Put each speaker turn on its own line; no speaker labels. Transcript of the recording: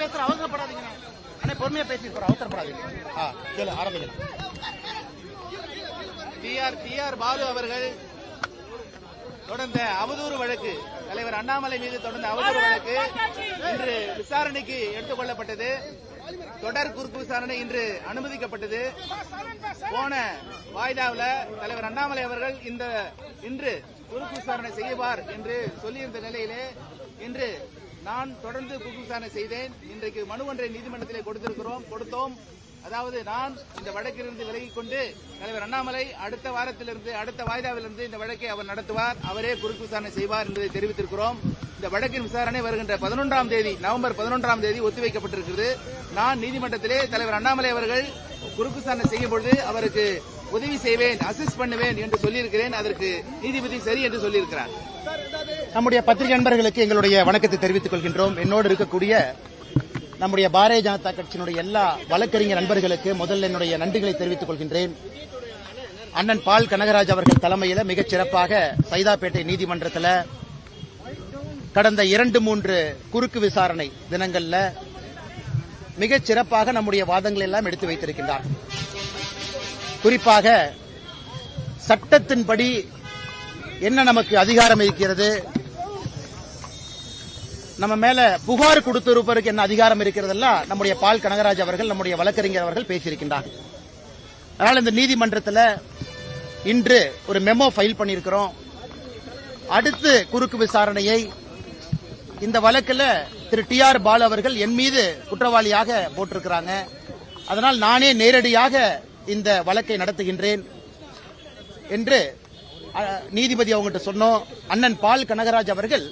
பேசுற அவசரப்படாதீங்க. அண்ணே பொறுமையா பேசி போற அவசரப்படாதீங்க. ஆ கேளு ஆரம்பிக்கலாம்
டிஆர் டிஆர் பாலு அவர்கள் தொடர்ந்த அவதூறு வழக்கு தலைவர் அண்ணாமலை மீது தொடர்ந்த அவதூறு வழக்கு இன்று விசாரணைக்கு எடுத்துக் கொள்ளப்பட்டது தொடர் குறுக்கு விசாரணை இன்று அனுமதிக்கப்பட்டது. போன வாய்தாவில் தலைவர் அண்ணாமலை அவர்கள் இந்த இன்று குறுக்கு விசாரணை செய்வார் என்று சொல்லியிருந்த நிலையிலே இன்று நான் தொடர்ந்து குறுக்கு விசாரணை செய்தேன். இன்றைக்கு மனு ஒன்றை நீதிமன்றத்திலே கொடுத்திருக்கிறோம். கொடுத்தோம். அதாவது நான் இந்த வழக்கிலிருந்து விலகிக் கொண்டு தலைவர் அண்ணாமலை அடுத்த வாரத்திலிருந்து அடுத்த வாய்தாவிலிருந்து இந்த வழக்கை அவர் நடத்துவார். அவரே குறுக்கு விசாரணை செய்வார் என்பதை தெரிவித்திருக்கிறோம். இந்த வழக்கின் விசாரணை வருகின்ற பதினொன்றாம் தேதி நவம்பர் பதினொன்றாம் தேதி ஒத்திவைக்கப்பட்டிருக்கிறது. நான் நீதிமன்றத்திலே தலைவர் அண்ணாமலை அவர்கள் குறுக்கு விசாரணை செய்யும் பொழுது அவருக்கு உதவி செய்வேன் அசிஸ்ட் பண்ணுவேன் என்று சொல்லியிருக்கிறேன். அதற்கு நீதிபதி சரி என்று சொல்லியிருக்கிறார்.
நம்முடைய பத்திரிகை நண்பர்களுக்கு எங்களுடைய வணக்கத்தை தெரிவித்துக் கொள்கின்றோம். என்னோடு இருக்கக்கூடிய நம்முடைய பாரதிய ஜனதா கட்சியினுடைய எல்லா வழக்கறிஞர் நண்பர்களுக்கு முதல்ல என்னுடைய நன்றிகளை தெரிவித்துக் கொள்கின்றேன். அண்ணன் பால் கனகராஜ் அவர்கள் தலைமையில் மிகச் சிறப்பாக சைதாப்பேட்டை நீதிமன்றத்தில் கடந்த இரண்டு மூன்று குறுக்கு விசாரணை தினங்களில் மிகச் சிறப்பாக நம்முடைய வாதங்களை எல்லாம் எடுத்து வைத்திருக்கின்றார். குறிப்பாக சட்டத்தின்படி என்ன நமக்கு அதிகாரம் இருக்கிறது? நம்ம மேல புகார் கொடுத்திருப்பவருக்கு என்ன அதிகாரம் இருக்கிறதெல்லாம் நம்முடைய பால் கனகராஜ் அவர்கள் நம்முடைய வழக்கறிஞர் அவர்கள் பேசியிருக்கின்றார் அதனால் இந்த நீதிமன்றத்தில் இன்று ஒரு மெமோ ஃபைல் பண்ணியிருக்கிறோம். அடுத்து குறுக்கு விசாரணையை இந்த வழக்கில் திரு டி ஆர் பாலு அவர்கள் என் மீது குற்றவாளியாக போட்டிருக்கிறாங்க. அதனால் நானே நேரடியாக இந்த வழக்கை நடத்துகின்றேன் என்று நீதிபதி அவங்ககிட்ட சொன்னோம். அண்ணன் பால் கனகராஜ் அவர்கள்